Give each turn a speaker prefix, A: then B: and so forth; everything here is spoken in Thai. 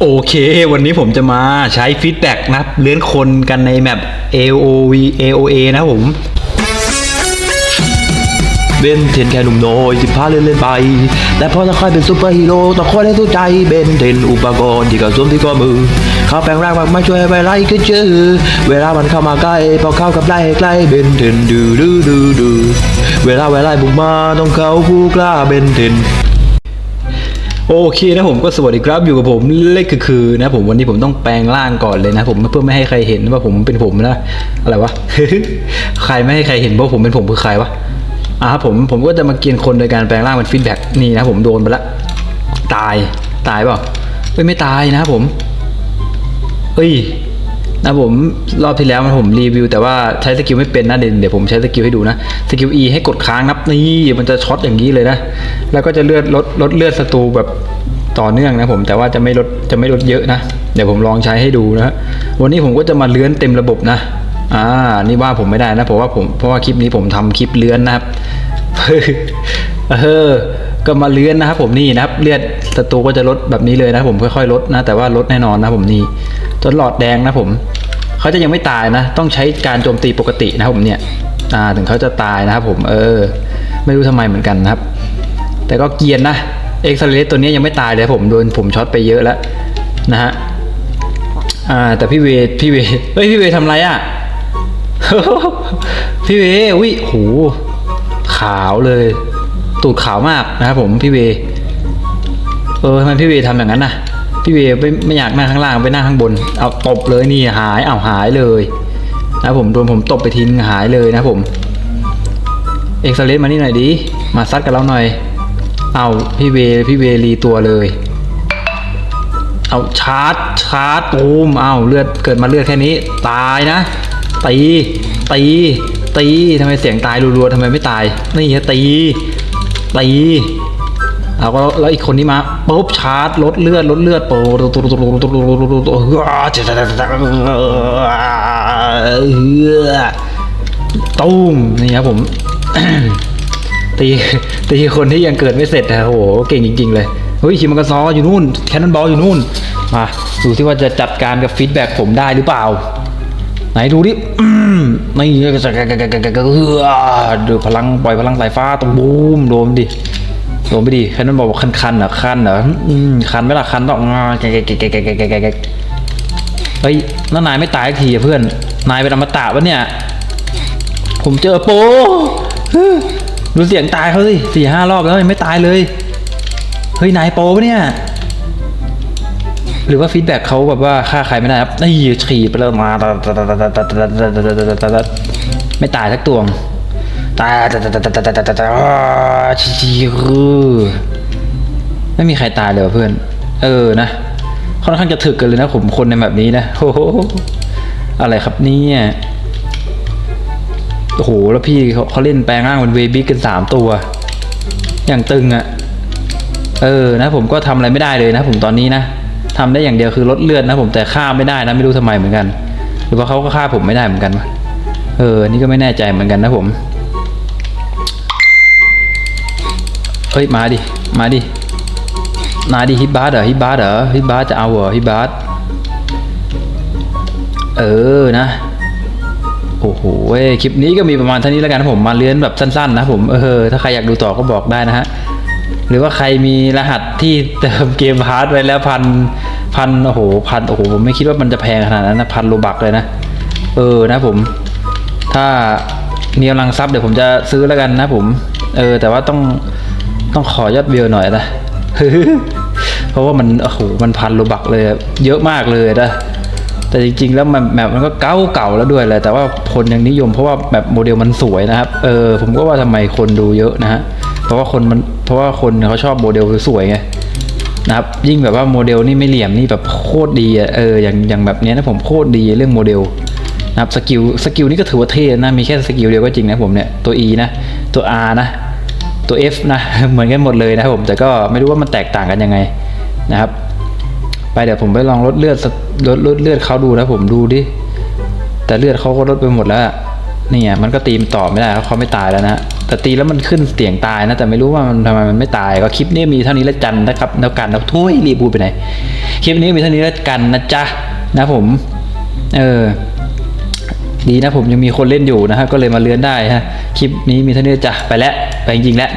A: โอเค วันนี้ผมจะมาใช้ฟีดแบ็กนะเลื่อนคนกันในแมป AOV AOA นะผม
B: เบนเทนแค่หนุ่มน้อยสิบห้าเล่นเล่นไป แต่พอจะค่อยเป็นซูเปอร์ฮีโร่ต้องคอยให้สู้ใจเบนเทนอุปกรณ์ที่กระสวมที่ข้อมือ เขาแปลงร่างมากมาช่วยไปไล่ก็เจอเวลามันเข้ามาใกล้พอเข้ากับไล่ใกล้เบนเทนดูดูดูดูเวลาเวลาบุกมาต้องเขาผู้กล้าเบนเทน
A: โอเคนะผมก็สวัสดีครับอยู่กับผมเล็กคือนะผมวันนี้ผมต้องแปลงร่างก่อนเลยนะผมเพื่อไม่ให้ใครเห็นว่าผมเป็นผมนะอะไรวะใครไม่ให้ใครเห็นว่าผมเป็นผมคือใครวะอะครับผมผมก็จะมาเกียนคนโดยการแปลงร่างเป็นฟีดแบ็กนี่นะผมโดนไปละตายตายเปล่าเอ้ยไม่ตายนะครับผมเอ้ย นะผมรอบที่แล้วมันผมรีวิว แต่ว่าใช้สกิลไม่เป็นนะเดี๋ยวเดี๋ยวผมใช้สกิลให้ดูนะสกิล E ให้กดค้างนับนี่มันจะช็อตอย่างนี้เลยนะแล้วก็จะเลือดลดลดเลือดศัตรูแบบต่อเนื่องนะผมแต่ว่าจะไม่ลดจะไม่ลดเยอะนะเดี๋ยวผมลองใช้ให้ดูนะวันนี้ผมก็จะมาเลื้อนเต็มระบบนะอ่านี่ว่าผมไม่ได้นะเพราะว่าผมเพราะว่าคลิปนี้ผมทำคลิปเลื้อนนะครับเออก็มาเลื้อนนะครับผมนี่นะครับเลือดศัตรูก็จะลดแบบนี้เลยนะผมค่อยๆลดนะแต่ว่าลดแน่นอนนะผมนี่จนหลอดแดงนะผม เขาจะยังไม่ตายนะ ต้องใช้การโจมตีปกตินะครับผมเนี่ยถึงเขาจะตายนะครับผมเออ ไม่รู้ทำไมเหมือนกันนะครับ แต่ก็เกียนนะเอ็กซ์เลสตัวนี้ยังไม่ตายเลยผมโดนผมช็อตไปเยอะแล้วนะฮะอ่าแต่พี่เวพี่เวเฮ้ยพี่เวทำไรอะพี่เวอุ้ยโหขาวเลย ตูดขาวมากนะครับผมพี่เวเออทำไมพี่เวทำอย่างนั้นน่ะ พี่เวไม่ไม่อยากนั่งข้างล่างไปนั่งข้างบน เอาตบเลยนี่หายเอาหายเลยนะผมโดนผมตบไปทิ้งหายเลยนะผมเอ็กซ์เลสมานี่หน่อยดิมาซัดกับเราหน่อย เอาพี่เวพี่เวรีตัวเลย เอาชาร์จชาร์จตูมเอาเลือดเกิดมาเลือดแค่นี้ ตายนะตีตีตีทำไมเสียงตายรัวๆทำไมไม่ตายนี่ฮะตีตี เอาก็แล้วอีกคนนี้มาปุ๊บชาร์จลดเลือดลดเลือดโปตุ้มนี่ครับผมตีตีคนที่ยังเกิดไม่เสร็จนะโอ้โหเก่งจริง ๆ เลยเฮ้ยคิมมันกระซออยู่นู่นแคนนอนบอลอยู่นู่นมาดูที่ว่าจะจัดการกับฟีดแบ็กผมได้หรือเปล่า ไหนดูดิอืมนี่จะดูพลังปล่อยพลังสายฟ้าตรงบูมโดนดิ โดนไม่ดีคันั้นบอกว่าคันคันเหรอคันเหรอคันไม่ละคันต้องแกแกแกแกแกแกแกเฮ้ยแล้วนายไม่ตายทีเพื่อน นายเป็นอมตะวะเนี่ย ผมเจอโปดูเสียงตายเขาสิสี่ห้ารอบแล้วยังไม่ตายเลย เฮ้ยนายโปปะเนี่ย หรือว่าฟีดแบ็กเขาแบบว่าฆ่าใครไม่ได้ครับไอ้ฉี่ไปแล้วมาไม่ตายสักตวง ตายตายตายตายตายตายชีคือไม่มีใครตายเลยเพื่อน เออนะค่อนข้างจะถึกกันเลยนะผมคนในแบบนี้นะโอ้โหอะไรครับเนี่ยโอ้โหแล้วพี่เขาเขาเล่นแปลงร่างเป็นเวบิกกันสามตัว อย่างตึงอะ่ะเออนะ ผมก็ทำอะไรไม่ได้เลยนะ ผมตอนนี้นะทำได้อย่างเดียวคือลดเลือดนะผมแต่ฆ่าไม่ได้นะไม่รู้ทำไมเหมือนกัน หรือว่าเขาก็ฆ่าผมไม่ได้เหมือนกันวะเออ นี่ก็ไม่แน่ใจเหมือนกันนะผม เฮ้ยมาดิ มาดิ มาดิฮิบาร์เหรอฮิบาร์เหรอฮิบาร์จะเอาเหรอฮิบาร์เออนะโอ้โหเวคลิปนี้ก็มีประมาณเท่านี้แล้วกันผมมาเลื้อนแบบสั้นๆนะผมเออถ้าใครอยากดูต่อก็บอกได้นะฮะหรือว่าใครมีรหัสที่เติมเกมพาร์ทไว้แล้วพันพันโอ้โหพันโอ้โหผมไม่คิดว่ามันจะแพงขนาดนั้นนะพันโลบักเลยนะ เออนะผม ถ้ามีกำลังซับเดี๋ยวผมจะซื้อแล้วกันนะผม เออ แต่ว่าต้อง ต้องขอยอดวิวหน่อยนะเพราะว่ามันโอ้โหมันพันโลบักเลย เยอะมากเลยนะแต่จริงๆ แล้วมันแบบมันก็เก่าเก่าแล้วด้วยแหละแต่ว่าคนยังนิยมเพราะว่าแบบโมเดลมันสวยนะครับเออผมก็ว่าทำไมคนดูเยอะนะฮะเพราะว่าคนมันเพราะว่าคนเขาชอบโมเดลสวยไงนะครับยิ่งแบบว่าโมเดลนี่ไม่เหลี่ยมนี่แบบโคตรดีอะเอออย่างอย่างแบบนี้นะผมโคตรดีเรื่องโมเดลนะครับสกิลสกิลนี่ก็ถือว่าเท่นะมีแค่สกิลเดียวก็จริงนะผมเนี่ยตัว E นะตัว R นะ ตัว F นะ เหมือนกันหมดเลยนะครับผม แต่ก็ไม่รู้ว่ามันแตกต่างกันยังไงนะครับ ไปเดี๋ยวผมไปลองลดเลือดลดลดเลือดเขาดูนะผมดูดิ แต่เลือดเขาก็ลดไปหมดแล้ว นี่ไงมันก็ตีมต่อไม่ได้ครับเขาไม่ตายแล้วนะ แต่ตีแล้วมันขึ้นเสียงตายนะ แต่ไม่รู้ว่ามันทำไมมันไม่ตาย ก็คลิปนี้มีเท่านี้แล้วจันนะครับแล้วกันแล้วทุยรีบพูดไปไหน คลิปนี้มีเท่านี้แล้วกันนะจ๊ะนะผม เออ ดีนะผมยังมีคนเล่นอยู่นะฮะก็เลยมาเลื้อนได้ฮะคลิปนี้มีเท่านี้จ้ะไปแล้วไปจริงๆแล้ว